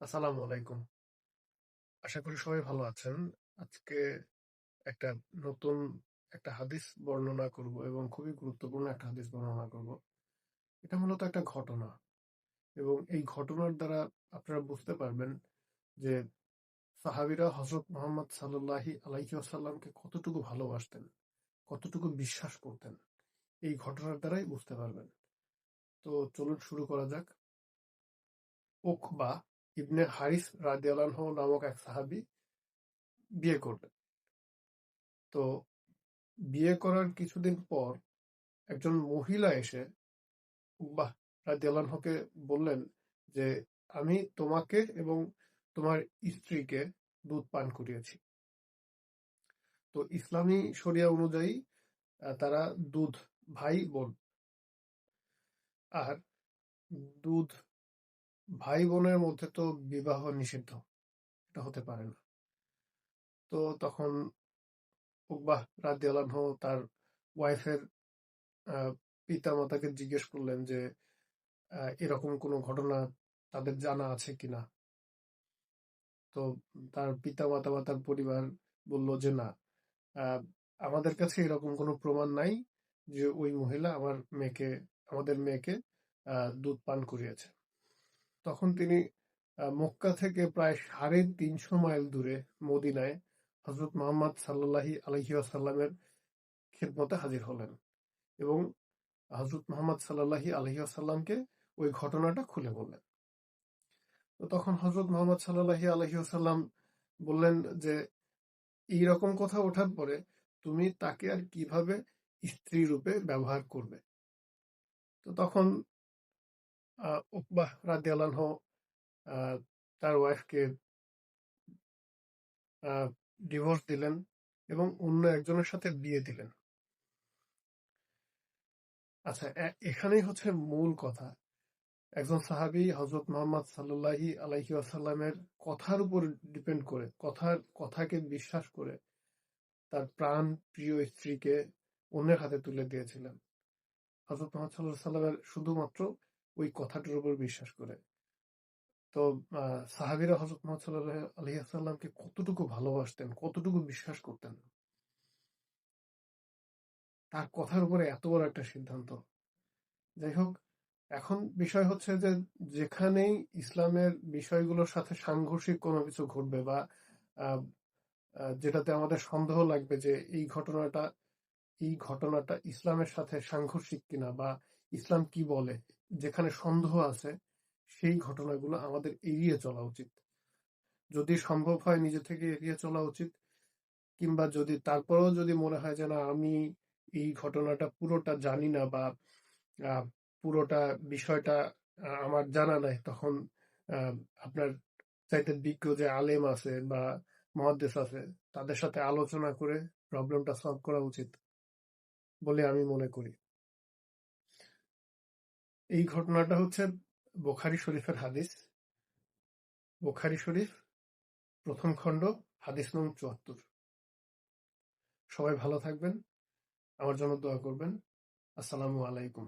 আসসালামু আলাইকুম। আশা করি সবাই ভালো আছেন। আজকে একটা নতুন একটা হাদিস বর্ণনা করব এবং খুবই গুরুত্বপূর্ণ একটা হাদিস বর্ণনা করব। এটা মূলত একটা ঘটনা এবং এই ঘটনার দ্বারা আপনারা বুঝতে পারবেন যে সাহাবীরা হযরত মুহাম্মদ সাল্লাল্লাহি আলাইহি ওয়াসাল্লামকে কতটুকু ভালোবাসতেন, কতটুকু বিশ্বাস করতেন। এই ঘটনার দ্বারাই বুঝতে পারবেন। তো চলুন শুরু করা যাক। উকবা ইবনে হারিস রাদিয়াল্লাহু নামক এক সাহাবি বিয়ে করলেন। তো বিয়ে করার কিছুদিন পর একজন মহিলা এসে উকবাহ রাদিয়াল্লাহুকে বললেন যে, আমি তোমাকে এবং তোমার স্ত্রীকে দুধ পান করিয়েছি। তো ইসলামী শরিয়া অনুযায়ী তারা দুধ ভাই বোন আর দুধ ভাই বোনের মধ্যে তো বিবাহ নিষিদ্ধ। এটা হতে পারে না। তো তখন উকবাহ রাদিয়াল্লাহু তার ওয়াইফের পিতা মাতাকে জিজ্ঞেস করলেন যে এরকম কোনো ঘটনা তাদের জানা আছে কিনা তো তার পিতা মাতা বা তার পরিবার বলল যে, না। আমাদের কাছে এরকম কোনো প্রমাণ নাই যে, ওই মহিলা আমার মেয়েকে, আমাদের মেয়েকে দুধ পান করিয়েছে তখন তিনি মক্কা থেকে প্রায় সাড়ে তিনশো মাইল দূরে মদিনায় হজরত মোহাম্মদ সাল্লাহি আলহি আসাল্লামের খেদমতে হাজির হলেন এবং হজরত মোহাম্মদ সাল্লাহি আলহি আসাল্লামকে ওই ঘটনাটা খুলে বললেন। তো তখন হজরত মোহাম্মদ সাল্লাহি আলহি আসাল্লাম বললেন যে, এই রকম কথা ওঠার পরে তুমি তাকে আর কীভাবে স্ত্রী রূপে ব্যবহার করবে? তো তখন উকবাহ রাদিয়াল্লাহু আহ, তার ওয়াইফকে ডিভোর্স দিলেন এবং অন্য একজনের সাথে বিয়ে দিলেন। আচ্ছা এখানেই হচ্ছে মূল কথা। একজন সাহাবী হজরত মোহাম্মদ সাল্লাহি আলাইহি আসাল্লামের কথার উপর ডিপেন্ড করে কথার কথাকে বিশ্বাস করে তার প্রাণ প্রিয় স্ত্রীকে অন্যের হাতে তুলে দিয়েছিলেন। হজরত মোহাম্মদ সাল্লাহ সাল্লামের শুধুমাত্র ওই কথাটার উপর বিশ্বাস করে। তো সাহাবীরা হজরত মোহাম্মদ সাল্লাহ কতটুকু ভালোবাসতেন, কতটুকু বিশ্বাস করতেন? তার কথার উপরে এত বড় একটা সিদ্ধান্ত। যাই হোক, এখন বিষয় হচ্ছে যে, যেখানেই ইসলামের বিষয়গুলোর সাথে সাংঘর্ষিক কোনো কিছু ঘটবে বা যেটাতে আমাদের সন্দেহ লাগবে যে এই ঘটনাটা এই ঘটনাটা ইসলামের সাথে সাংঘর্ষিক কিনা বা ইসলাম কি বলে যেখানে সন্দেহ আছে, সেই ঘটনাগুলো আমাদের এড়িয়ে চলা উচিত। যদি সম্ভব হয় নিজে থেকে এড়িয়ে চলা উচিত, কিংবা যদি তারপরেও যদি মনে হয় যে না, আমি এই ঘটনাটা পুরোটা জানি না বা পুরোটা বিষয়টা আমার জানা নাই, তখন আপনার চাইতে বিজ্ঞ যে আলেম আছে বা মহাদেশ আছে, তাদের সাথে আলোচনা করে প্রবলেমটা সলভ করা উচিত বলে আমি মনে করি। এই ঘটনাটা হচ্ছে বোখারি শরীফের হাদিস। বোখারি শরীফ, প্রথম খণ্ড, হাদিস নং চুয়াত্তর। সবাই ভালো থাকবেন। আমার জন্য দোয়া করবেন। আসসালামু আলাইকুম।